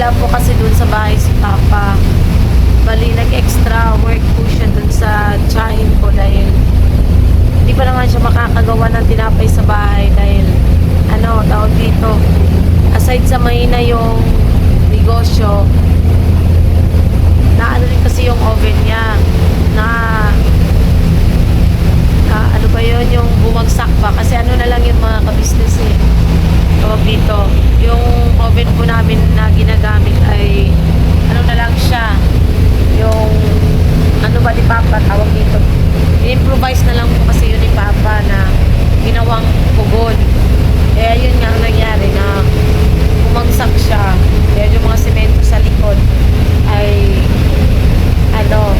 wala po kasi dun sa bahay si Papa. Bali, nag-extra work po siya dun sa tsahin ko dahil hindi pa naman siya makakagawa ng tinapay sa bahay dahil ano, tawag dito. Aside sa mahina yung negosyo, na ano rin kasi yung oven niya na na ano ba yun yung bumagsak pa kasi ano na lang yung mga kabisnes eh loob dito. Yung oven po namin na ginagamit ay ano na lang siya. Yung ano ba ni Papa tawag dito. Improvise na lang po kasi yun ni Papa na ginawang pugon. Kaya yun nga ang nangyari na bumagsak siya. Kaya yung mga semento sa likod ay ano,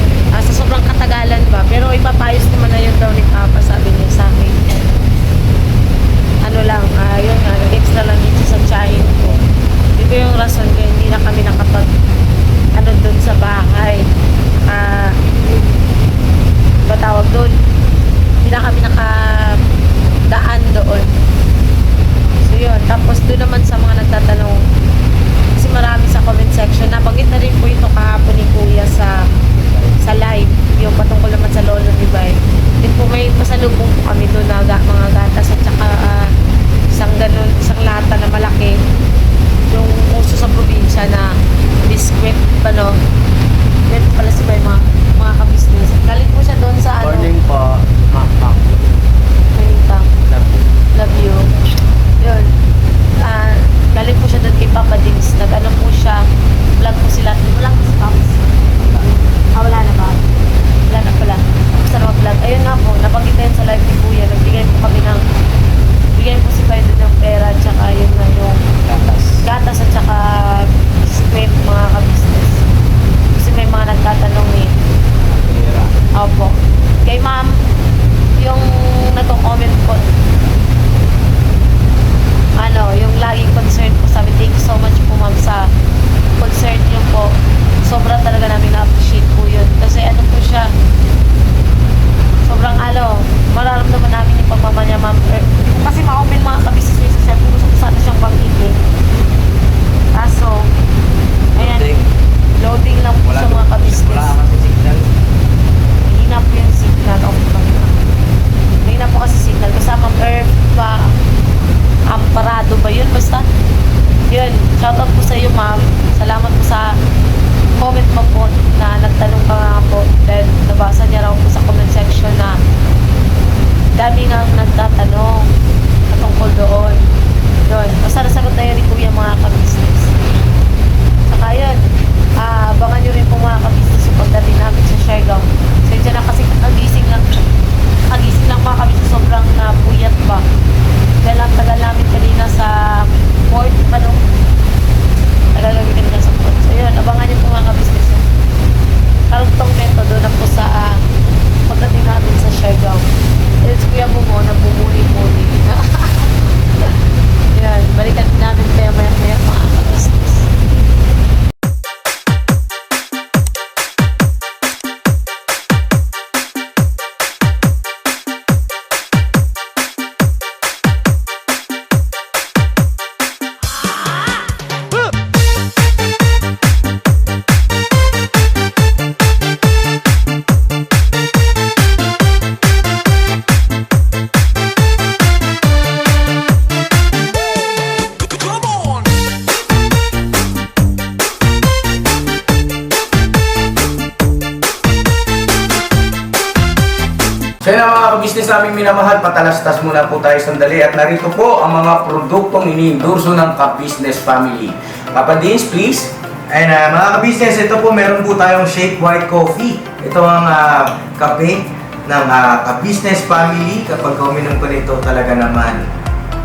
So yun ang mga kabisnes namin minamahal, patalastas muna po tayo sandali at narito po ang mga produktong iniendorso ng ka-business family. Papa Dins, please. Ayun na, mga ka-business, ito po meron po tayong Shake White Coffee. Ito ang ah, kape ng ah, ka-business family. Kapag uminom ko nito talaga naman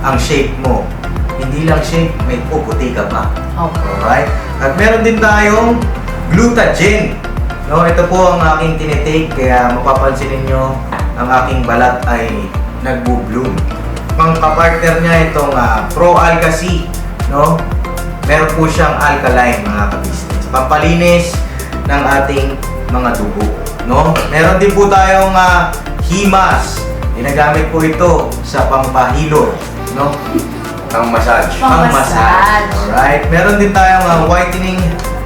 ang shake mo. Hindi lang shake, may puputi ka pa. Okay. Alright? At meron din tayong Glutagen. No, ito po ang aking tinitake kaya mapapansin ninyo ang aking balat ay nagbo-bloom. Pang kapartner niya itong ah, Pro Alga C, no? Meron po siyang alkaline mga ka-business. Pampalinis ng ating mga dugo, no? Meron din po tayong ah, Himas. Ginagamit po ito sa pampahilo, no? Ang massage. Pang massage. Alright. Meron din tayong uh, whitening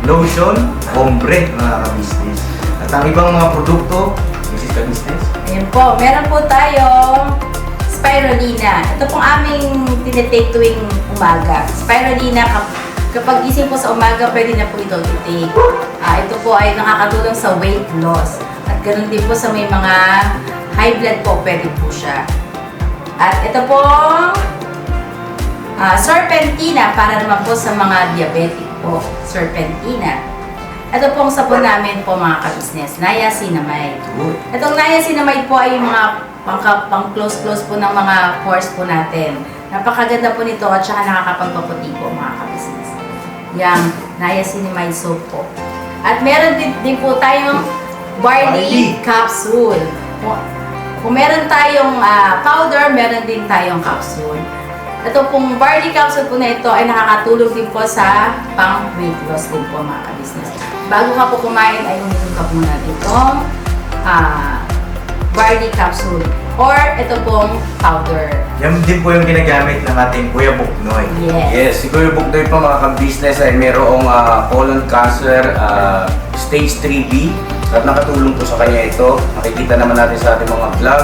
lotion, ombre, mga ka-business. At ang ibang mga produkto, Mrs. Ka-business. Ayan po, meron po tayong spirulina. Ito pong aming tinitake tuwing umaga. Spirulina, kap- kapag gising po sa umaga, pwede na po ito i-take. Ah, ito po ay nakakatulong sa weight loss. At ganoon din po sa may mga high blood po, pwede po siya. At ito pong ah, serpentina para naman po sa mga diabetic po. Serpentina. Ito pong sabon namin po mga ka-business, niacinamide. Itong niacinamide po ay yung mga pang, pang close-close po ng mga pores po natin. Napakaganda po nito at saka nakakapagpaputi po mga ka-business. Yang niacinamide soap po. At meron din, din po tayong barley Barley. capsule. Kung, kung meron tayong ah, powder, meron din tayong capsule. Ito pong barley capsule po na ito ay nakakatulong din po sa pang weight loss din po mga ka-business. Bago ka po kumain ay uminom ka muna itong ah, barley capsule or ito pong powder. Yan din po yung ginagamit ng ating Kuya Buknoy. Yes. Yes, siguro bukdoy pa mga ka-business ay merong ah, colon cancer ah, stage 3B at nakatulong po sa kanya ito. Nakikita naman natin sa ating mga vlog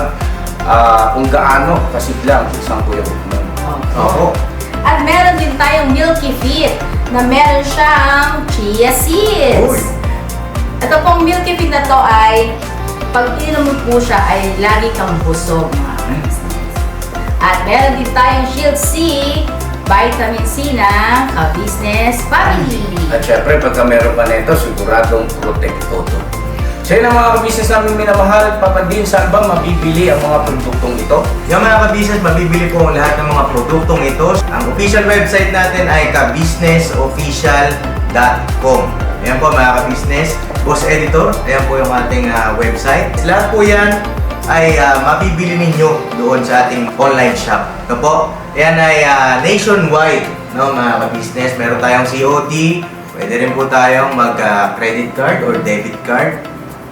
ah, kung gaano kasiglang isang Kuya Buknoy. Oo. At meron din tayong Milky Fit na meron siyang chia seeds. Uy. Ito pong Milky na to ay pag ininom po siya ay lagi kang busog mga. At meron din tayong Shield C, vitamin C na ka-business family. At syempre, pagka meron pa nito, siguradong protecto to. Yun ang mga ka-business namin minamahal. Papadin, saan ba mabibili ang mga produktong ito? Yung mga ka-business, mabibili po ang lahat ng mga produktong ito. Ang official website natin ay kabusinessofficial.com. Ayan po mga ka-business. Boss Editor, ayan po yung ating ah, website. Lahat po yan ay ah, mabibili ninyo doon sa ating online shop. No po? Ayan ay ah, nationwide, no mga ka-business. Meron tayong COD, pwede rin po tayong mag-credit card or debit card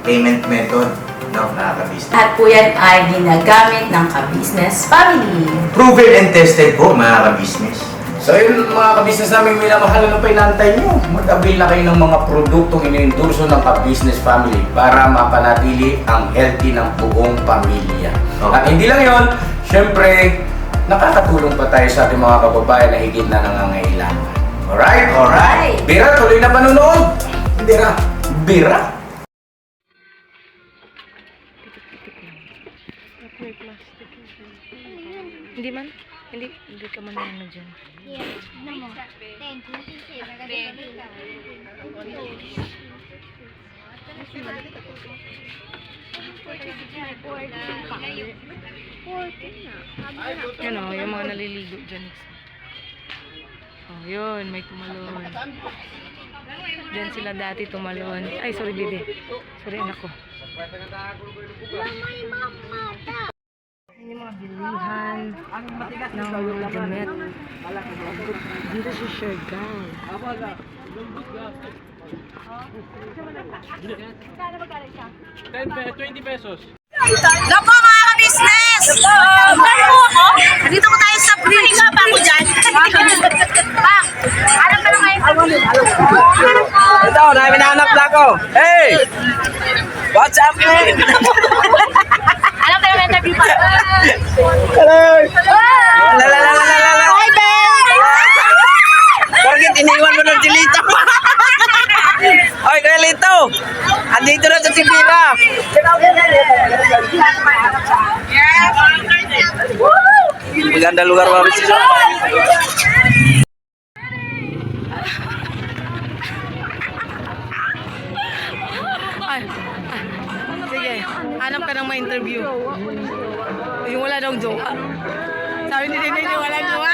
payment method, no mga ka-business. Lahat po yan ay ginagamit ng ka-business family. Proven and tested po mga ka-business. So yun mga ka-business namin minamahal, ano pa inantay nyo? Mag-avail na kayo ng mga produktong iniendorso ng ka-business family para mapanatili ang healthy ng buong pamilya. Okay. At hindi lang yon, syempre, nakakatulong pa tayo sa ating mga kababayan na higit na nangangailangan. Alright? Alright. Bira, tuloy na panunood! Bira! Bira! Hindi man? Hindi, hindi ka man ano dyan. Yan o, yung mga naliligo dyan. Oh, yun, may tumalon. Diyan sila dati tumalon. Ay, sorry, bibi. Sorry, anak ko. Yung mga bilihan ng damit. Dito sa Siargao. Hello po mga ka-business! Ano po tayo sa bridge. Ka pa ako dyan. Bang! Alam ka na kayo. Ito, namin nahanap na ako. Hey! What's up, man? interview pa. Hello! La la la iniwan mo ng Jelito? Oy, Kuya Lito! Na sa si Pira! Maganda lugar mga bisita. Ma-interview. Yung wala daw jowa. Sabi ni yung wala jowa.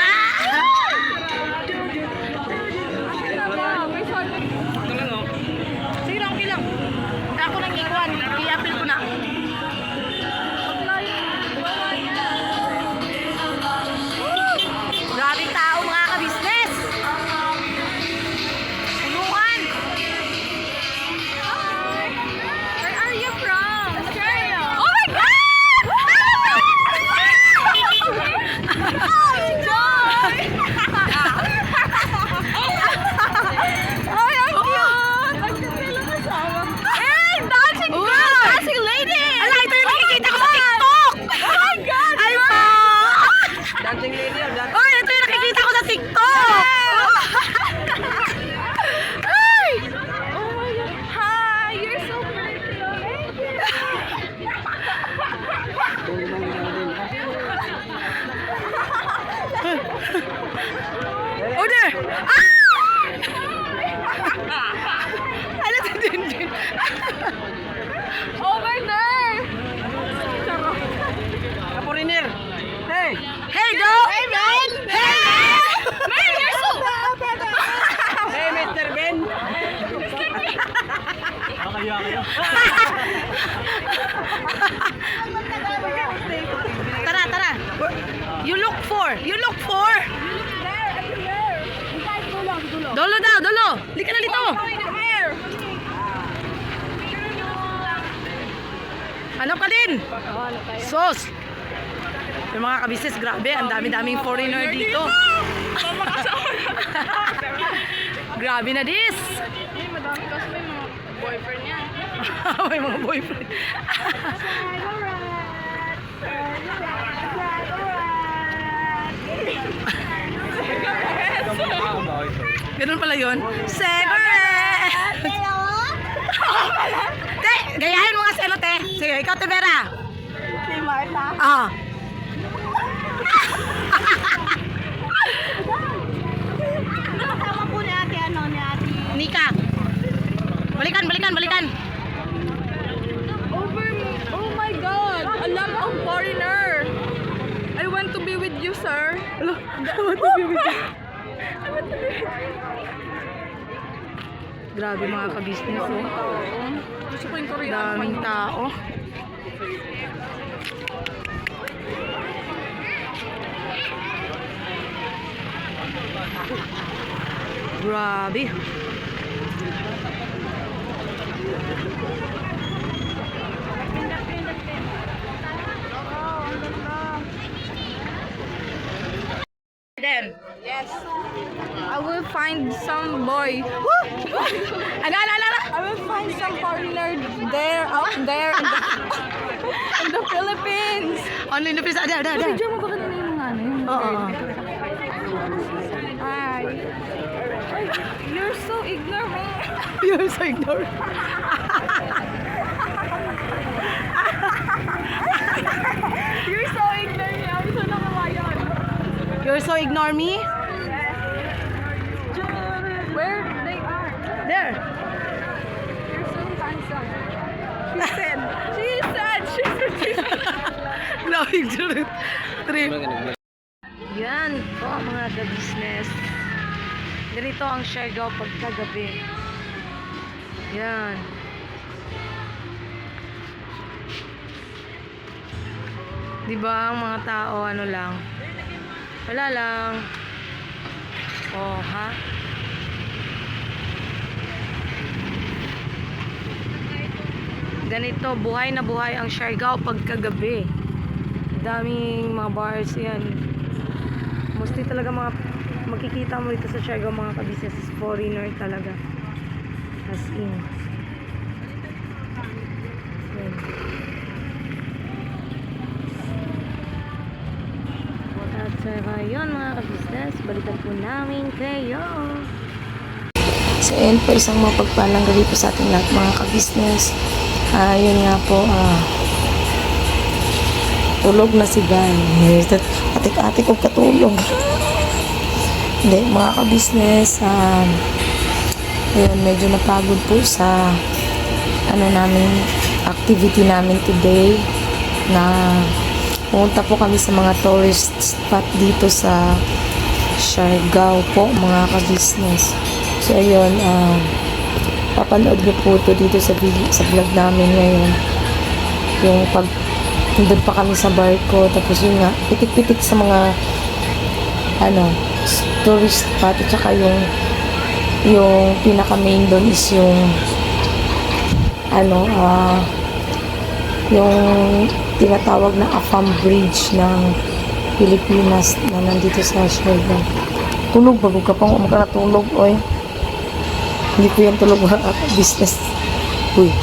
Kabisnes, grabe, ang dami-daming foreigner dito. grabe na dis! Madami kasi may mga boyfriend yan. May mga boyfriend. Ganun pala yun. Cigarette! te, gayahin mo nga si ano, te. Sige, ikaw, te Vera. Si Marta. Ah. Kasama po ni ate, ano, ni ate. Nika. Balikan, balikan, balikan. Over me. Oh my God. A lot of foreigner. I want to be with you, sir. Hello, I want to be with you. Grabe mga ka-business, oh. Gusto ko yung Korean. Daming tao. Grabe. Then, Yes. I will find some boy. ano, ano, ano? I will find some foreigner there, out there in the, in the Philippines. Online na pisa. Ada, ada, ada. Diyan mo ba kanina yung ano? Oo. Hi. So ignorant. You're so ignorant. You're so ignorant. Ang so nakawa yun. You're so ignore me? Where they are. There. You're so handsome. She said. She said. She said. She said. Grabe ignorant. Trip. Yan po mga ka-business. Ganito ang Siargao pagkagabi. Yan. Di ba ang mga tao ano lang? Wala lang. Oh, ha? Ganito, buhay na buhay ang Siargao pagkagabi. Daming mga bars yan. Mostly talaga mga makikita mo dito sa Siargao mga kabisnes is foreigner talaga. As in. Yan. At saka yun mga kabisnes, balikan po namin kayo. So ayun po, isang mapagpalang gabi po sa ating lahat mga kabisnes. Ah, yun nga po, ah, Tulog na si Guy. Atik-atik ko katulog. Hindi, mga ka-business, um, ayun, medyo napagod po sa ano namin, activity namin today na pumunta po kami sa mga tourist spot dito sa Siargao po, mga ka-business. So, ayun, um, papanood niyo po ito dito sa, sa vlog namin ngayon. Yung pag nandun pa kami sa barko, tapos yun nga, pitik-pitik sa mga ano, tourist spot, at saka yung yung pinaka main doon is yung ano, ah yung tinatawag na Afam Bridge ng Pilipinas na nandito sa Siargao. Tulog, bago ka pang umakatulog, oy. Hindi ko yan tulog mga business. Uy.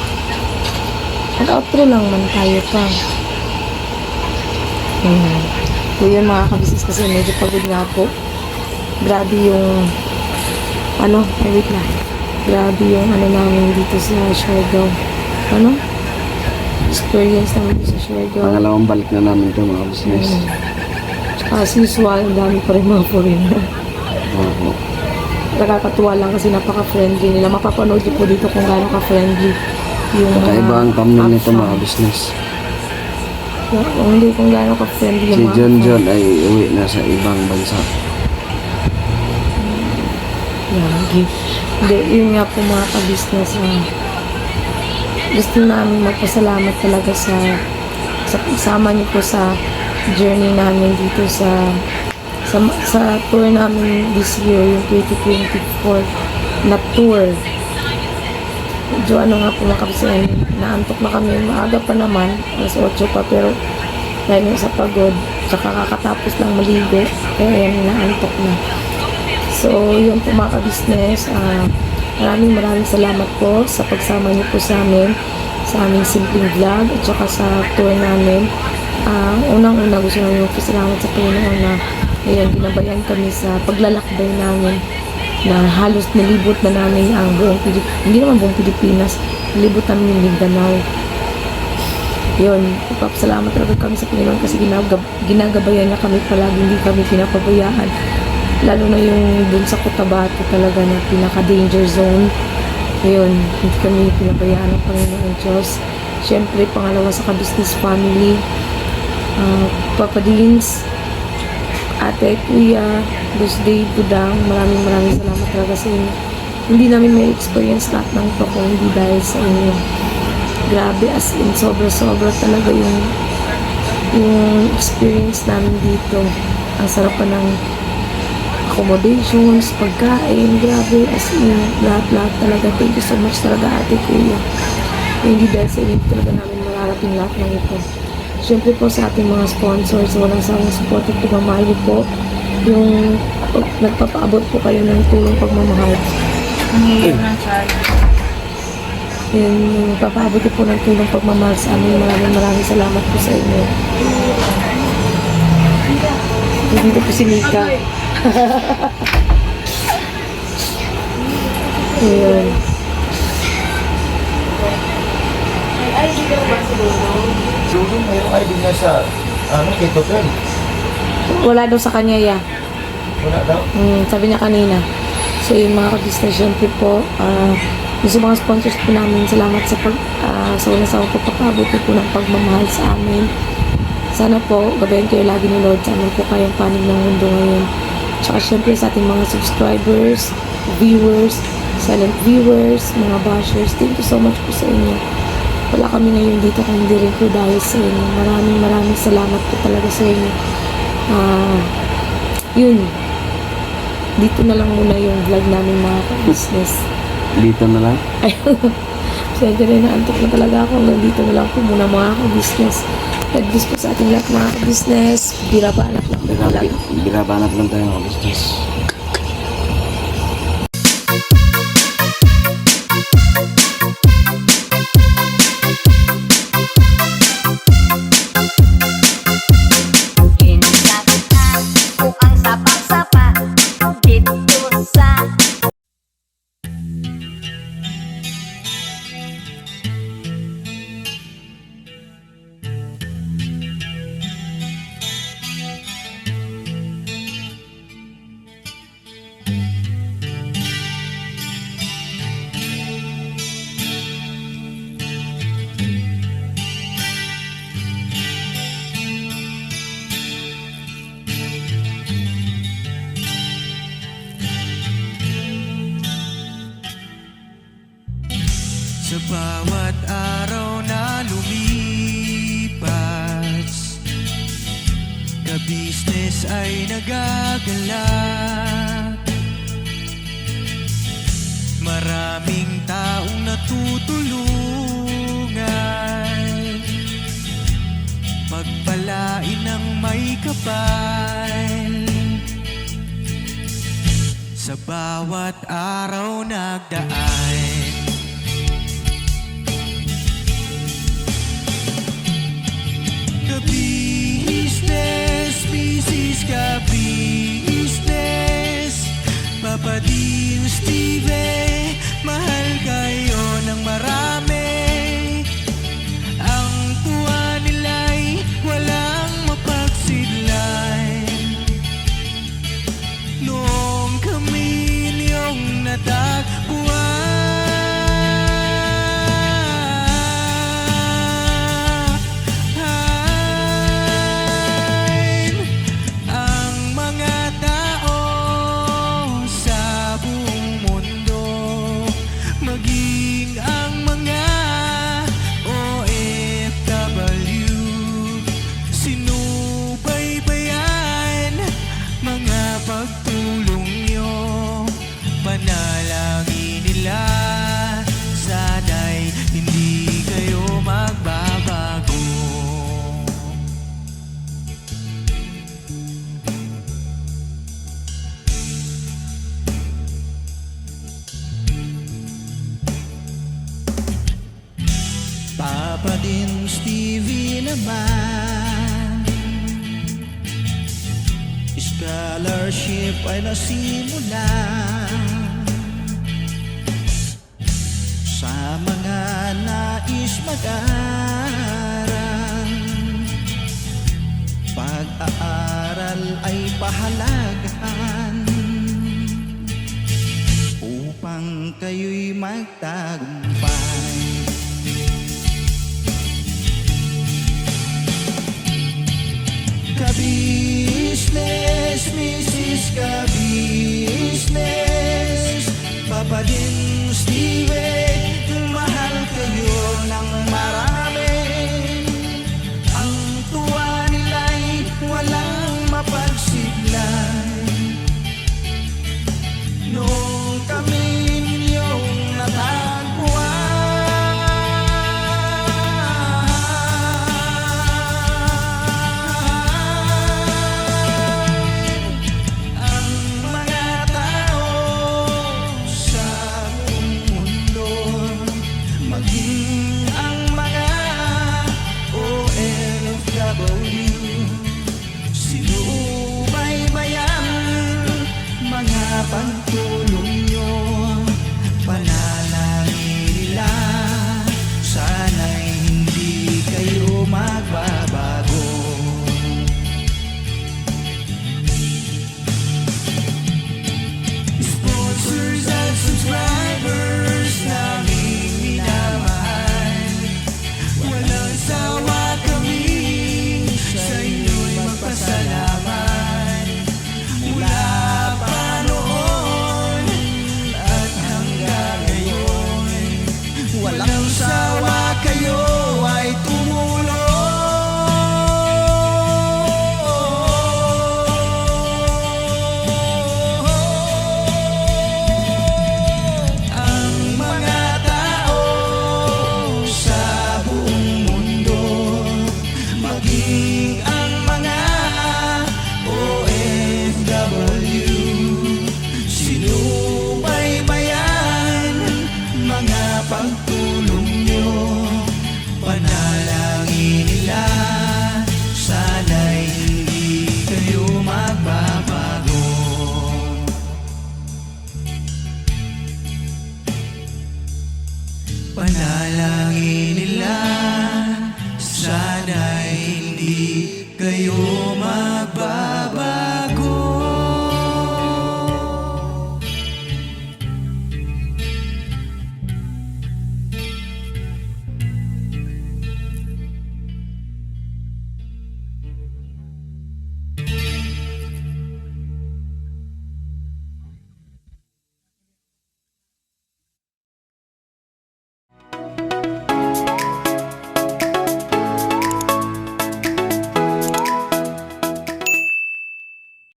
Mag-outro lang man tayo pa. Hmm. So yun mga kabisnes kasi medyo pagod nga po. Grabe yung ano, ay wait na. Grabe yung ano namin dito sa Siargao. Ano? Experience namin dito sa Siargao. Pangalawang balik na namin ito mga business. As usual, ang dami pa rin mga foreigner. Oo. Nakakatuwa lang kasi napaka-friendly nila. Mapapanood niyo po dito kung gaano ka-friendly yung mga Kakaiba ang thumbnail nito mga business. Kung hindi kung gaano ka-friendly Si yung mga John. John ay uwi na sa ibang bansa. Lagi. Hindi, yun nga po mga ka-business. ah, gusto namin magpasalamat talaga sa sa pagsama niyo po sa journey namin dito sa sa, sa tour namin this year, yung 2024 na tour. Medyo ano nga po mga kabisyan, naantok na kami, maaga pa naman, alas 8 pa, pero dahil sa pagod, tsaka kakatapos lang maligo, kaya yan, naantok na. So, yun po mga ka-business. ah, maraming maraming salamat po sa pagsama niyo po sa amin sa aming simpleng vlog at saka sa tour namin. Ah, unang-una gusto namin magpasalamat sa Panginoon na ngayon ginabayan kami sa paglalakbay namin na halos nilibot na namin ang buong Pilipinas. Hindi naman buong Pilipinas, nilibot namin yung Mindanao. Yun, ipapasalamat talaga kami sa Panginoon kasi ginagab ginagabayan niya kami palagi, hindi kami pinapabayaan lalo na yung dun sa Cotabato talaga na pinaka-danger zone. Ngayon, hindi kami pinabayaan ng Panginoon Diyos. Siyempre, pangalawa sa ka-business family, ah, Papa Dins, ate, kuya, birthday, budang, maraming maraming salamat talaga sa inyo. Hindi namin may experience lahat ng ito kung hindi dahil sa inyo. Grabe, as in, sobra-sobra talaga yung yung experience namin dito. Ang sarap pa ng accommodations, pagkain, grabe, as in, lahat-lahat talaga. Thank you so much talaga ate kuya. Hindi dahil sa inyo talaga namin mararating lahat ng ito. Siyempre po sa ating mga sponsors, walang sawang support at pagmamahal po. Yung pag, nagpapaabot po kayo ng tulong pagmamahal. Yung nagpapaabot niyo po ng tulong pagmamahal sa amin. Maraming maraming salamat po sa inyo. Dito po si Mika. Ayun. Dulo, mayroong ID niya sa, ano, Keto Pen. Wala daw sa kanya ya. Wala daw. Mm, sabi niya kanina. So yung mga kabisnes, syempre po, ah, yung sa mga sponsors po namin, salamat sa pag, ah, sa unang sa pagpapabot po ng pagmamahal sa amin. Sana po, gabayan kayo lagi ni Lord sa amin po kayong panig ng mundo ngayon. Tsaka syempre sa ating mga subscribers, viewers, silent viewers, mga bashers, thank you so much po sa inyo. Wala kami ngayon dito kung hindi rin po dahil sa inyo. Maraming maraming salamat po talaga sa inyo. Ah, yun, dito na lang muna yung vlog namin mga ka-business. Dito na lang. Ayun. Siyempre naantok na talaga ako. Hanggang dito na lang po muna mga ka-business. God bless po sa ating lahat mga ka-business. Birabanat lang birabanat lang tayo mga business. Maraming taong natutulungan. Pagpalain ng may kapal. Sa bawat araw nagdaan. Kabisnes, misis kabisnes Papa Dean Steve Mahal kayo ng marami. Ang tuwa nila'y walang mapagsidlay Noong kami niyong natagpuan Scholarship ay nasimula. Sa mga nais mag-aral Pag-aaral ay pahalagan Upang kayo'y magtagumpay. Kabir Business, Mrs. Ka-business Papa Jim Stevens